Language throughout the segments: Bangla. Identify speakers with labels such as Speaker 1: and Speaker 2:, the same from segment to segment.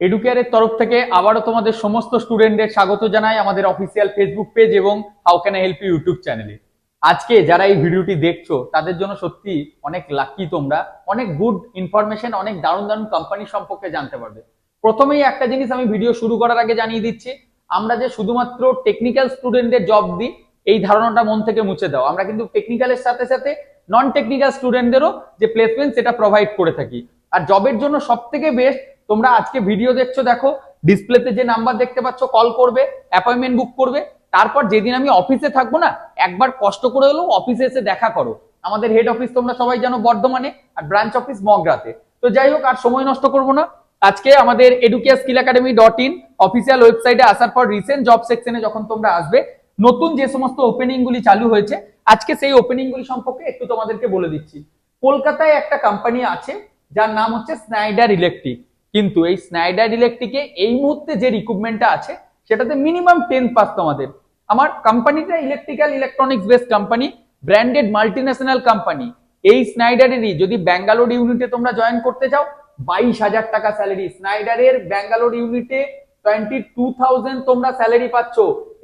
Speaker 1: এডুকেয়ারের তরফ থেকে আবারও তোমাদের সমস্ত স্টুডেন্টদের স্বাগত জানাই আমাদের অফিসিয়াল ফেসবুক পেজ এবং how can help you YouTube চ্যানেলে আজকে যারা এই ভিডিওটি দেখছ, তাদের জন্য সত্যি অনেক লাকি তোমরা। অনেক গুড ইনফরমেশন অনেক দারুণ দারুণ কোম্পানি সম্পর্কে জানতে পারবে। প্রথমেই একটা জিনিস আমি ভিডিও শুরু করার আগে জানিয়ে দিচ্ছি, আমরা যে শুধুমাত্র টেকনিক্যাল স্টুডেন্টদের জব দিই, এই ধারণাটা মন থেকে মুছে দাও। আমরা কিন্তু টেকনিক্যালের সাথে সাথে নন টেকনিক্যাল স্টুডেন্টদেরও যে প্লেসমেন্ট সেটা প্রোভাইড করে থাকি। আর জবের জন্য সব থেকে বেস্ট তোমরা আজকে ভিডিও দেখছ, দেখো ডিসপ্লেতে যে নাম্বার দেখতে পাচ্ছ কল করবে অ্যাপয়েন্টমেন্ট বুক করবে, তারপর যেদিন আমি অফিসে থাকব না, একবার কষ্ট করে হলেও অফিসে এসে দেখা করো। আমাদের হেড অফিস তোমরা সবাই জানো বর্ধমানে, আর ব্রাঞ্চ অফিস মগরাতে। তো যাই হোক, আর সময় নষ্ট করব না। আজকে আমাদের এডুকেয়া skill academy dot in official ওয়েবসাইটে আসার পর রিসেন্ট জব সেকশনে যখন তোমরা আসবে, নতুন যে সমস্ত ওপেনিং গুলি চালু হয়েছে, আজকে সেই ওপেনিং গুলি সম্পর্কে একটু তোমাদেরকে বলে দিচ্ছি। কলকাতায় একটা কোম্পানি আছে, যার নাম হচ্ছে স্নাইডার ইলেকট্রিক কিন্তু এই স্নাইডার ইলেকট্রিকে এই মুহূর্তে যে রিক্রুটমেন্টটা আছে, সেটাতে মিনিমাম টেন পাস তোমাদের আমার কোম্পানিটা electrical electronics base company branded multinational company এই স্নাইডারেরই যদি ব্যাঙ্গালোর ইউনিটে তোমরা জয়েন করতে চাও, বাইশ হাজার টাকা স্যালারি স্নাইডারের ব্যাঙ্গালোর ইউনিটে টোয়েন্টি টু থাউজেন্ড তোমরা স্যালারি পাচ্ছ।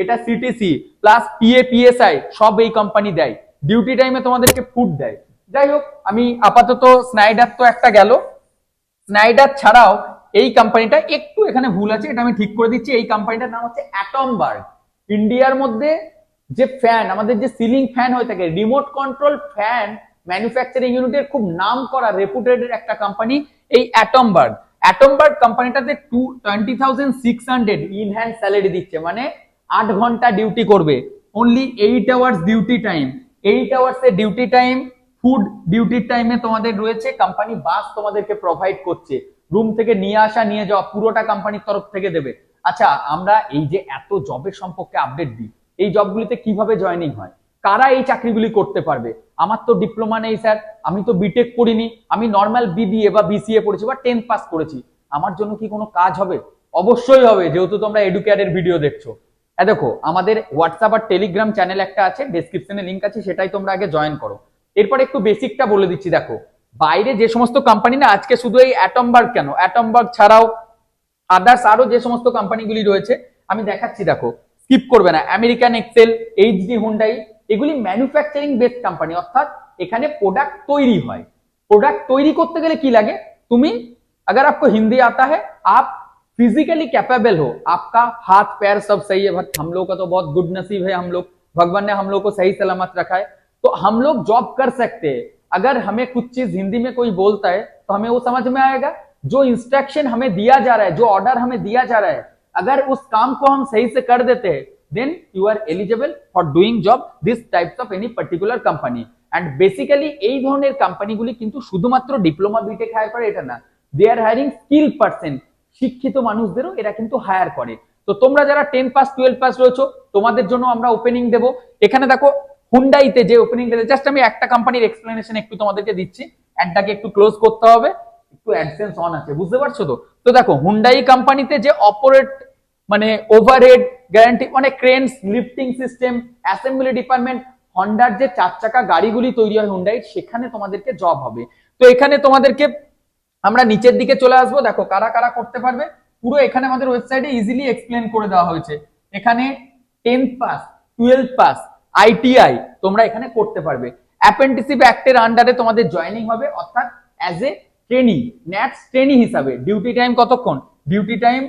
Speaker 1: এটা সিটিসি প্লাস পিএ পিএসআই সব এই কোম্পানি দেয়। ডিউটি টাইমে তোমাদেরকে ফুড দেয়। যাই হোক, আমি আপাতত স্নাইডার তো একটা গেল। স্নাইডার ছাড়াও এই কোম্পানিটা একটু এখানে ভুল আছে, এটা আমি ঠিক করে দিচ্ছি। এই কোম্পানিটার নাম হচ্ছে অ্যাটমবার্গ ইন্ডিয়ার মধ্যে যে ফ্যান আমাদের যে সিলিং ফ্যান হয়ে থাকে রিমোট কন্ট্রোল ফ্যান ম্যানুফ্যাকচারিং ইউনিটের খুব নাম করা রেপুটেড একটা কোম্পানি এই Atomberg Atomberg কোম্পানিটাতে two twenty thousand six hundred in hand salary দিচ্ছে মানে আট ঘণ্টা ডিউটি করবে। Only eight hours duty time eight hours এর ডিউটি টাইম ফুড ডিউটির টাইমে তোমাদের রয়েছে কোম্পানি বাস তোমাদেরকে প্রোভাইড করছে। রুম থেকে নিয়ে আসা, নিয়ে যাওয়া, পুরোটা কোম্পানির তরফ থেকে দেবে। আচ্ছা আমরা এই যে এত জবের সম্পর্কে আপডেট দিই, এই জবগুলিতে কীভাবে জয়েনিং হয়? কারা এই চাকরিগুলি করতে পারবে? আমার তো ডিপ্লোমা নেই স্যার আমি তো বিটেক করিনি আমি নর্মাল বিবিএ বা বিসিএ পড়েছি বা টেন্থ পাস করেছি। আমার জন্য কি কোনো কাজ হবে? অবশ্যই হবে, যেহেতু তোমরা এডুকেয়ারের ভিডিও দেখছ। দেখো, আমাদের হোয়াটসঅ্যাপ আর টেলিগ্রাম চ্যানেল একটা আছে ডেসক্রিপশনে লিঙ্ক আছে, সেটাই তোমরা আগে জয়েন করো। এরপর একটু বেসিকটা বলে দিচ্ছি দেখো বাইরে যে সমস্ত কোম্পানি না আজকে শুধু এই অ্যাটমবার্গ কেন অ্যাটমবার্গ ছাড়াও আদার্স আরো যে সমস্ত কোম্পানিগুলি রয়েছে আমি দেখাচ্ছি দেখো স্কিপ করবে না আমেরিকান এক্সেল এইচডি হুন্ডাই এগুলি ম্যানুফ্যাকচারিং বেসড কোম্পানি অর্থাৎ এখানে প্রোডাক্ট তৈরি হয় প্রোডাক্ট তৈরি করতে গেলে কি লাগে তুমি अगर आपको हिंदी आता है आप फिजिकली कैपेबल हो आपका हाथ पैर सब सही है भक्त हम लोग का तो बहुत गुड नसीब है हम लोग भगवान ने हम लोग को सही सलामत रखा है तो हम लोग जॉब कर सकते हैं अगर हमें कुछ चीज हिंदी में कोई बोलता है तो हमें वो समझ में आएगा जो इंस्ट्रक्शन हमें दिया जा रहा है जो ऑर्डर हमें दिया जा रहा है अगर उस काम को हम सही से कर देते हैं then you are eligible for doing job this types of any particular company and basically এই ধরনের কোম্পানিগুলি কিন্তু শুধুমাত্র ডিপ্লোমা বিটেক হায়ার করে এটা না they are hiring skill person শিক্ষিত মানুষদেরও এরা কিন্তু হায়ার করে তো তোমরা যারা টেন পাস টুয়েলভ পাস রয়েছো তোমাদের জন্য আমরা ওপেনিং দেবো এখানে দেখো হুন্ডাইতে যে ওপেনিং দেবে জাস্ট আমি একটা কোম্পানির এক্সপ্লেনেশন একটু তোমাদেরকে দিচ্ছি। অ্যাডটাকে একটু ক্লোজ করতে হবে। একটু অ্যাডসেন্স অন আছে, বুঝতে পারছ তো? তো দেখো হুন্ডাই কোম্পানিতে যে অপারেট মানে ওভারহেড গ্যারান্টি মানে cranes lifting system assembly department হন্ডার যে চার চাকা গাড়িগুলি তৈরি হয় হুন্ডাই সেখানে তোমাদেরকে জব হবে। তো এখানে তোমাদেরকে আমরা নিচের দিকে চলে আসব। দেখো, কারা কারা করতে পারবে? পুরো এখানে আমাদের ওয়েবসাইটে ইজিলি এক্সপ্লেন করে দেওয়া হয়েছে। এখানে tenth pass twelfth pass ITI তোমরা এখানে করতে পারবে। অ্যাপেন্টিসিপ অ্যাক্টের আন্ডারে তোমাদের জয়েনিং হবে, অর্থাৎ as a trainee NATS trainee হিসাবে। ডিউটি টাইম কতক্ষণ? ডিউটি টাইম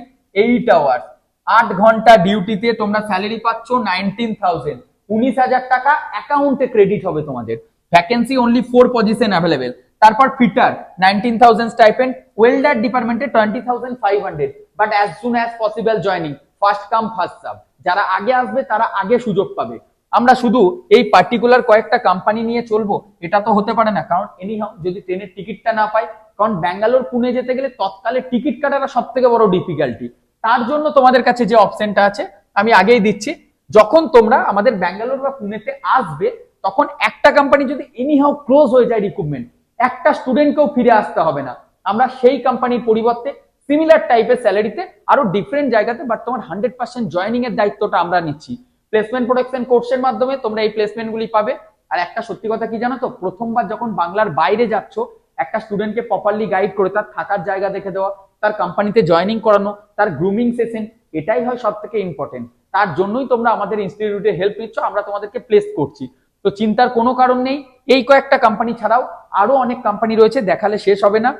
Speaker 1: এইট আওয়ার্স আট ঘণ্টা ডিউটিতে তোমরা স্যালারি পাচ্ছ নাইনটিন থাউজেন্ড উনিশ হাজার টাকা অ্যাকাউন্টে ক্রেডিট হবে তোমাদের। Vacancy only four position available তারপর fitter nineteen thousand stipend welder ডিপার্টমেন্টে twenty thousand five hundred but as soon as possible joining first come first serve যারা আগে আসবে, তারা আগে সুযোগ পাবে। আমরা শুধু এই পার্টিকুলার কয়েকটা কোম্পানি নিয়ে চলবো, এটা তো হতে পারে না। কারণ এনি যদি ট্রেনের টিকিটটা না পাই, কারণ ব্যাঙ্গালোর, পুনে যেতে গেলে তৎকালে টিকিট কাটাটা সব থেকে বড় ডিফিকাল্টি তার জন্য তোমাদের কাছে যে অপশনটা আছে, আমি আগেই দিচ্ছি। যখন তোমরা আমাদের ব্যাঙ্গালোর বা পুনেতে আসবে, তখন একটা কোম্পানি যদি এনিহাও ক্লোজ হয়ে যায় রিক্রুটমেন্ট একটা স্টুডেন্টকেও ফিরে আসতে হবে না। আমরা সেই কোম্পানির পরিবর্তে সিমিলার টাইপের স্যালারিতে আরও ডিফারেন্ট জায়গাতে বাট তোমার হান্ড্রেড পার্সেন্ট জয়নিং এর দায়িত্বটা আমরা নিচ্ছি। প্লেসমেন্ট প্রোডাকশন কোর্সের মাধ্যমে তোমরা এই প্লেসমেন্ট গুলি পাবে। আর একটা সত্যি কথা কি জানো তো? প্রথমবার যখন বাংলার বাইরে যাচ্ছ, একটা স্টুডেন্টকে প্রপারলি গাইড করে তার থাকার জায়গা দেখে দেওয়া, তার কোম্পানিতে জয়েনিং করানো, তার গ্রুমিং সেশন এটাই হয় সব থেকে ইম্পর্টেন্ট তার জন্যই তোমরা আমাদের ইনস্টিটিউটে হেল্প নিচ্ছ, আমরা তোমাদেরকে প্লেস করছি। তো চিন্তার কোনো কারণ নেই, এই কয়েকটা কোম্পানি ছাড়াও আরও অনেক কোম্পানি রয়েছে, দেখালে শেষ হবে না।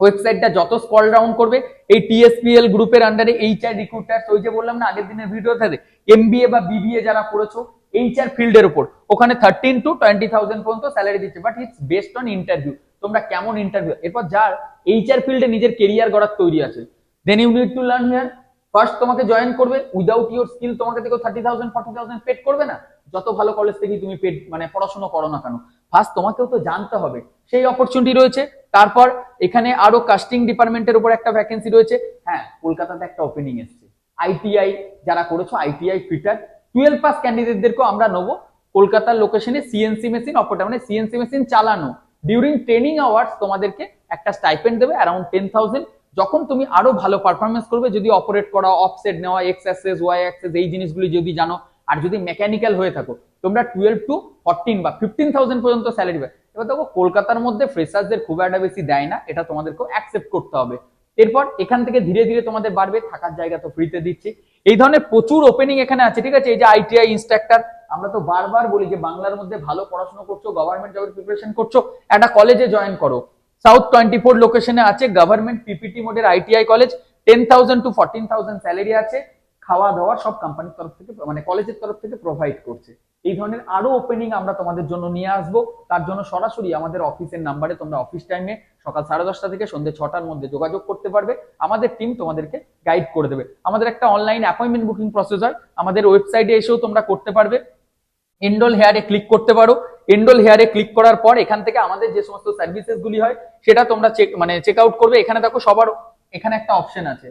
Speaker 1: ওয়েবসাইটটা যত স্কল ডাউন করবে, এই টিএসপিএল গ্রুপের আন্ডারে এইচআর রিক্রুটার্স ওই যে বললাম না আগের দিনের ভিডিও ভিডিওতে এমবিএ বা বিবিএ যারা করেছ এইচআর ফিল্ডের উপর। ওখানে থার্টিন টু টোয়েন্টি থাউজেন্ড পর্যন্ত স্যালারি দিচ্ছে but it's best on interview তোমরা কেমন ইন্টারভিউ এরপর যার এইচআর ফিল্ডে নিজের কেরিয়ার গড়ার তৈরি আছে। Then you need to learn here first তোমাকে জয়েন করবে উইদাউট ইউর স্কিল তোমাকে দেখো thirty thousand forty thousand paid করবে না। যত ভালো কলেজ থেকেই তুমি পেড মানে পড়াশোনা করো না কেন। ফার্স্ট তোমাকেও তো জানতে হবে। সেই অপরচুনিটি রয়েছে। তারপর এখানে আরও কাস্টিং ডিপার্টমেন্টের উপর একটা ভ্যাকেন্সি রয়েছে। হ্যাঁ কলকাতাতে একটা ওপেনিং এসছে। আইটিআই যারা করেছ আইটিআই ফিটার টুয়েলভ পাস ক্যান্ডিডেটদেরকেও আমরা নেব। কলকাতার লোকেশনে সিএনসি মেশিন অপারেটর মানে সিএনসি মেশিন চালানো। ডিউরিং ট্রেনিং আওয়ার্স তোমাদেরকে একটা স্টাইপেন্ড দেবে অ্যারাউন্ড টেন থাউজেন্ড যখন তুমি আরও ভালো পারফরমেন্স করবে, যদি অপারেট করা অফসেট নেওয়া এক্স অ্যাক্সেস ওয়াই অ্যাক্সেস এই জিনিসগুলি যদি জানো, আর যদি মেকানিক্যাল হয়ে থাকো, তোমরা টুয়েলভ টু ফোরটিন বা ফিফটিন থাউজেন্ড পর্যন্ত স্যালারি পাবে। এবার দেখো, কলকাতার মধ্যে ফ্রেশার্সদের খুব একটা বেশি দেয় না, এটা তোমাদেরকেও অ্যাকসেপ্ট করতে হবে। এরপর এখান থেকে ধীরে ধীরে তোমাদের বাড়বে, থাকার জায়গা তো ফ্রিতে দিচ্ছি। এই ধরনের প্রচুর ওপেনিং এখানে আছে, ঠিক আছে? এই যে আইটিআই ইনস্ট্রাক্টর আমরা তো বারবার বলি যে বাংলার মধ্যে ভালো পড়াশোনা করছ গভর্নমেন্ট জবের প্রিপারেশন করছ, একটা কলেজে জয়েন করো। সাউথ টোয়েন্টি ফোর লোকেশনে আছে গভর্নমেন্ট পিপিটি মোডের ITI college ten thousand to fourteen thousand salary আছে। খাওয়া দাওয়া সব কোম্পানির তরফ থেকে মানে কলেজের তরফ থেকে প্রোভাইড করছে। এই ধরনের আরও ওপেনিং আমরা তোমাদের জন্য নিয়ে আসব। তার জন্য সরাসরি আমাদের অফিসের নাম্বারে তোমরা অফিস টাইমে সকাল সাড়ে দশটা থেকে সন্ধ্যে ছটার মধ্যে যোগাযোগ করতে পারবে। আমাদের টিম তোমাদেরকে গাইড করে দেবে। আমাদের একটা অনলাইন অ্যাপয়েন্টমেন্ট বুকিং প্রসেস হয়। আমাদের ওয়েবসাইটে এসেও তোমরা করতে পারবে। এন্ডল হেয়ারে ক্লিক করতে পারো। এন্ডল হেয়ারে ক্লিক করার পর এখান থেকে আমাদের যে সমস্ত সার্ভিসেস গুলি হয়, সেটা তোমরা চেক মানে চেক আউট করবে। এখানে দেখো সবার, এখানে একটা অপশন আছে।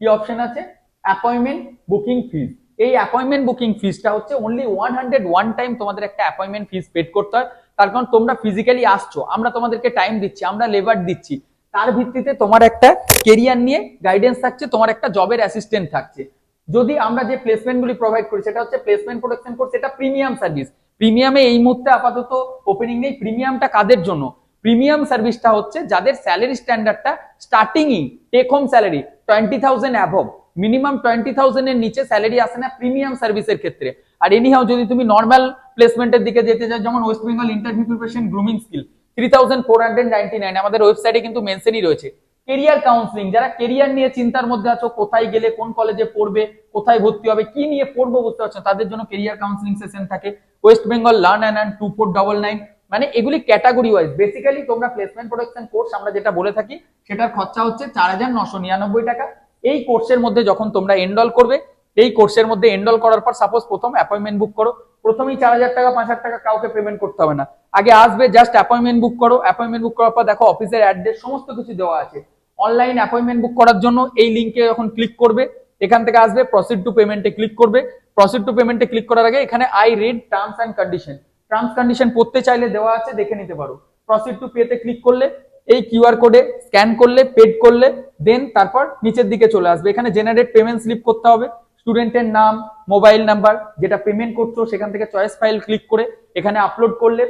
Speaker 1: কি অপশন আছে? অ্যাপয়েন্টমেন্ট বুকিং ফিজ এই অ্যাপয়েন্টমেন্ট বুকিং ফিজটা হচ্ছে only one hundred one time তোমাদের একটা অ্যাপয়েন্টমেন্ট ফিজ পেড করতে হয়। তার কারণ তোমরা ফিজিক্যালি আসছো, আমরা তোমাদেরকে টাইম দিচ্ছি, আমরা লেবার দিচ্ছি। তার ভিত্তিতে তোমার একটা কেরিয়ার নিয়ে গাইডেন্স থাকছে, তোমার একটা জবের অ্যাসিস্ট্যান্ট থাকছে। যদি আমরা যে প্লেসমেন্ট গুলি প্রোভাইড করি, সেটা হচ্ছে প্লেসমেন্ট প্রোটেকশন কোর্স এটা প্রিমিয়াম সার্ভিস প্রিমিয়ামে এই মুহূর্তে আপাতত ওপেনিং নেই। প্রিমিয়ামটা কাদের জন্য? প্রিমিয়াম সার্ভিসটা হচ্ছে যাদের স্যালারি স্ট্যান্ডার্ডটা স্টার্টিংই take home salary twenty thousand above minimum twenty thousand এর নিচে স্যালারি আসে না প্রিমিয়াম সার্ভিসের ক্ষেত্রে। আর এনিহাও যদি তুমি নর্মাল প্লেসমেন্টের দিকে যেতে চাও, যেমন West Bengal interview preparation grooming skill three thousand four hundred ninety nine আমাদের ওয়েবসাইটে কিন্তু মেনশনই রয়েছে। কেরিয়ার কাউন্সিলিং যারা কেরিয়ার নিয়ে চিন্তার মধ্যে আছো, কোথায় গেলে, কোন কলেজে পড়বে, কোথায় ভর্তি হবে, কি নিয়ে পড়ব বুঝতে পারছ? তাদের জন্য কেরিয়ার কাউন্সিলিং সেশন থাকে। West Bengal learn and and two four double nine মানে এগুলি ক্যাটাগরি ওয়াইজ বেসিক্যালি তোমরা প্লেসমেন্ট প্রোটেকশন কোর্স আমরা যেটা বলে থাকি, সেটার খরচা হচ্ছে চার হাজার নশো নিরানব্বই টাকা। এই কোর্সের মধ্যে যখন তোমরা এনরোল করবে, এই কোর্সের মধ্যে এনরোল করার পর সাপোজ প্রথম অ্যাপয়েন্টমেন্ট বুক করো, প্রথমেই চার হাজার টাকা, পাঁচ হাজার টাকা কাউকে পেমেন্ট করতে হবে না। আগে আসবে জাস্ট অ্যাপয়েন্টমেন্ট বুক করো অ্যাপয়েন্টমেন্ট বুক করার পর দেখো অফিসের অ্যাড্রেস সমস্ত কিছু দেওয়া আছে। অনলাইন অ্যাপয়েন্টমেন্ট বুক করার জন্য এই লিঙ্কে যখন ক্লিক করবে, এখান থেকে আসবে প্রসিড টু পেমেন্টে ক্লিক করবে। প্রসিড টু পেমেন্টে ক্লিক করার আগে এখানে I read terms and condition terms condition পড়তে চাইলে দেওয়া আছে, দেখে নিতে পারো। প্রসিড টু পেতে ক্লিক করলে এই কিউআর কোডে স্ক্যান করলে পেড করলে দেন তারপর নিচের দিকে চলে আসবে। এখানে জেনারেট পেমেন্ট স্লিপ করতে হবে। স্টুডেন্টের নাম মোবাইল নাম্বার যেটা পেমেন্ট করছ, সেখান থেকে চয়েস ফাইল ক্লিক করে এখানে আপলোড করলে,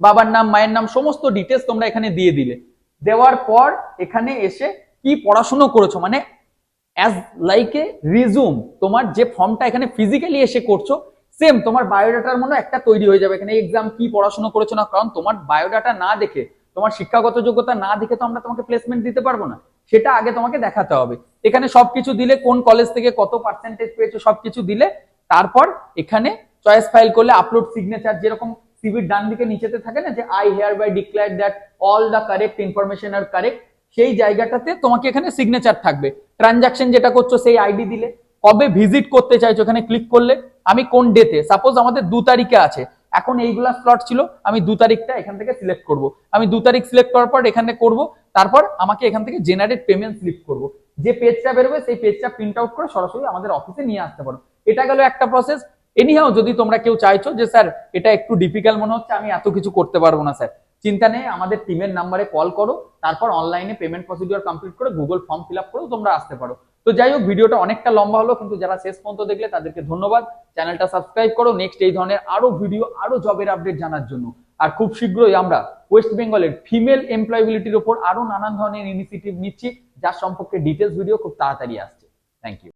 Speaker 1: বাবার নাম, মায়ের নাম, সমস্ত ডিটেলস তোমরা এখানে দিয়ে দিলে। দেওয়ার পর এখানে এসে কি পড়াশুনো করেছ? মানে অ্যাজ লাইক এ রিজুম তোমার যে ফর্মটা এখানে ফিজিক্যালি এসে করছ সেম তোমার বায়োডাটার মনে একটা তৈরি হয়ে যাবে। এখানে এক্সাম কি পড়াশোনা করেছ না, কারণ তোমার বায়োডাটা না দেখে তোমার শিক্ষাগত যোগ্যতা না দেখে তো আমরা তোমাকে প্লেসমেন্ট দিতে পারব না। সেটা আগে তোমাকে দেখাতে হবে। এখানে সবকিছু দিলে কোন কলেজ থেকে কত পার্সেন্টেজ পেয়েছ সবকিছু দিলে, তারপর এখানে চয়েস ফাইল করলে আপলোড সিগনেচার যেরকম সিভির ডান দিকে নিচেতে থাকে না, যে I hereby declare that all the correct information R correct সেই জায়গাটাতে তোমাকে এখানে সিগনেচার থাকবে। ট্রানজাকশন যেটা করছ সেই আইডি দিলে। কবে ভিজিট করতে চাইছো, এখানে ক্লিক করলে। আমি কোন ডেতে সাপোজ আমাদের দু তারিখে আছে। এখন এইগুলা স্লট ছিল, আমি দু তারিখটা এখান থেকে সিলেক্ট করব। আমি দু তারিখ সিলেক্ট করার পর এখানে করব, তারপর আমাকে এখান থেকে জেনারেট পেমেন্ট স্লিপ করব। যে পেজটা বেরোবে, সেই পেজটা প্রিন্ট আউট করে সরাসরি আমাদের অফিসে নিয়ে আসতে পারো। এটা গেল একটা প্রসেস এনিহাও যদি তোমরা কেউ চাইছো যে, স্যার, এটা একটু ডিফিকাল্ট মনে হচ্ছে, আমি এত কিছু করতে পারব না, স্যার। চিন্তা নেই, আমাদের টিমের নাম্বারে কল করো, তারপর অনলাইনে পেমেন্ট প্রসিডিওর কমপ্লিট করে গুগল ফর্ম ফিল আপ করেও তোমরা আসতে পারো। তো যাই হোক ভিডিওটা অনেকটা লম্বা হলো, কিন্তু যারা শেষ পর্যন্ত দেখলে তাদেরকে ধন্যবাদ। চ্যানেলটা সাবস্ক্রাইব করো নেক্সট এই ধরনের আরও ভিডিও আরও জবের আপডেট জানার জন্য। আর খুব শীঘ্রই আমরা ওয়েস্ট বেঙ্গলের ফিমেল এমপ্লয়েবিলিটির ওপর আরও নানান ধরনের ইনিশিয়েটিভ নিচ্ছি, যার সম্পর্কে ডিটেলস ভিডিও খুব তাড়াতাড়ি আসছে। Thank you